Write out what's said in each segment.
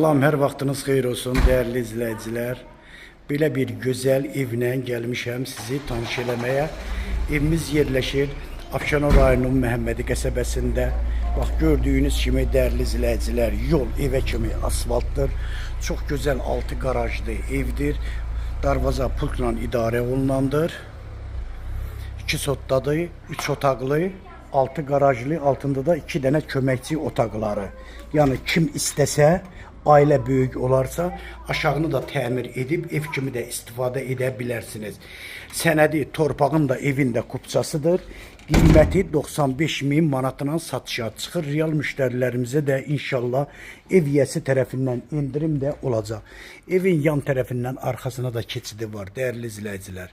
Salam, hər vaxtınız xeyir olsun, dəyərli izləyicilər. Belə bir gözəl evlə gəlmişəm sizi tanış eləməyə. Evimiz yerləşir Afşanov rayonunun Məhəmmədi qəsəbəsində. Bax gördüyünüz kimi dəyərli izləyicilər, yol evə kimi asfaltdır. Çox gözəl altı qarajlı evdir. Darvaza pultla idarə olunandır. 2 sotdadır, 3 otaqlı, 6 qarajlı, altında da 2 dənə köməkçi otaqları. Yəni kim istəsə, ailə böyük olarsa, aşağını da təmir edib ev kimi də istifadə edə bilərsiniz. Sənədi torpağın da evin də kupçasıdır. Qiyməti 95 min manatından satışa çıxır. Real müştərilərimizə də inşallah ev yiyəsi tərəfindən endirim də olacaq. Evin yan tərəfindən arxasına da keçidi var, dəyərli izləyicilər.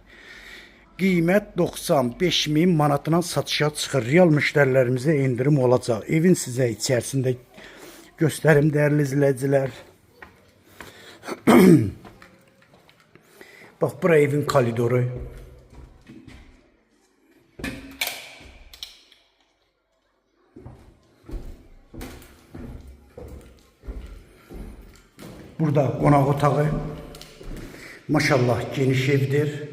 Qiymət 95 min manatına satışa çıxır. Real müştərilərimizə endirim olacaq. Evin sizə içərisində göstərim dəyərli izləyicilər. Bax bura evin koridoru. Burada qonaq otağı. Maşallah geniş evdir.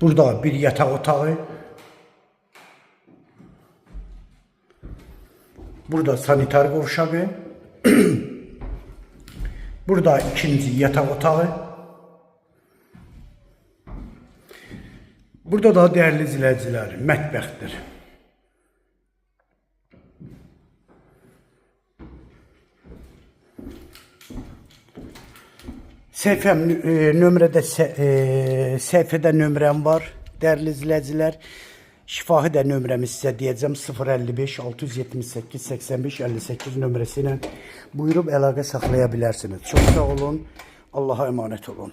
Burada bir yatak otağı. Burada sanitar qovşağı. Burada ikinci yatak otağı. Burada da değerli izləyicilər, mətbəxdir. Səhifəm e, nömrədə e, səhifədə nömrəm var. Dəyərli izləyicilər, şifahi də nömrəmi sizə deyəcəm 055 678 85 58 nömrəsi ilə buyurub əlaqə saxlaya bilərsiniz. Çox sağ olun. Allah'a emanet olun.